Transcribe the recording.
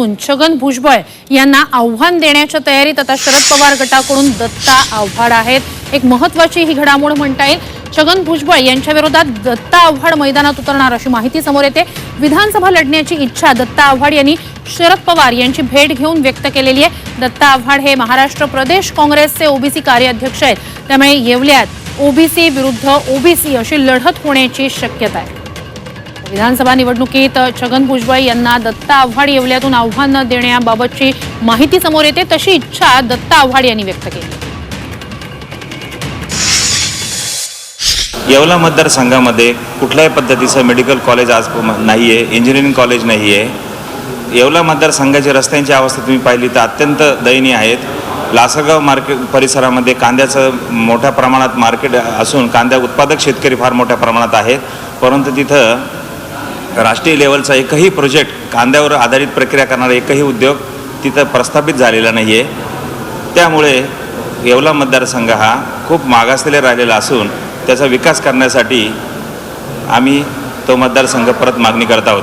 छगन भुजबळ यांना आव्हान देण्याच्या तयारीत आता शरद पवार गटाकडून दत्ता आव्हाड आहेत. एक महत्वाची ही घडामोड म्हणता येईल. छगन भुजबळ यांच्या विरोधात दत्ता आव्हाड मैदानात उतरणार अशी माहिती समोर येते. विधानसभा लढण्याची इच्छा दत्ता आव्हाड यांनी शरद पवार यांची भेट घेऊन व्यक्त केलेली आहे. दत्ता आव्हाड हे महाराष्ट्र प्रदेश काँग्रेसचे ओबीसी कार्याध्यक्ष आहेत. त्यामुळे येवल्यात ओबीसी विरुद्ध ओबीसी अशी लढत होण्याची शक्यता आहे. विधानसभा निवडणुकीत छगन भुजबळ यांना दत्ता आव्हाड येवल्यातून आव्हान देण्याबाबतची माहिती समोर येते तशी इच्छा दत्ता आव्हाड यांनी व्यक्त केली. येवला मतदारसंघामध्ये कुठल्याही पद्धतीचं मेडिकल कॉलेज आज नाही आहे इंजिनिअरिंग कॉलेज नाही आहे येवला मतदारसंघाची रस्त्यांची अवस्था तुम्ही पाहिली तर अत्यंत दयनीय आहेत. लासगाव मार्केट परिसरामध्ये कांद्याचं मोठ्या प्रमाणात मार्केट असून कांद्या उत्पादक शेतकरी फार मोठ्या प्रमाणात आहेत. परंतु तिथं राष्ट्रीय लेवलचा एकही प्रोजेक्ट कांद्यावर आधारित प्रक्रिया करणारा एकही उद्योग तिथं प्रस्थापित झालेला नाही आहे त्यामुळे येवला मतदारसंघ हा खूप मागासलेला राहिलेला असून त्याचा विकास करण्यासाठी आम्ही तो मतदारसंघ परत मागणी करत आहोत.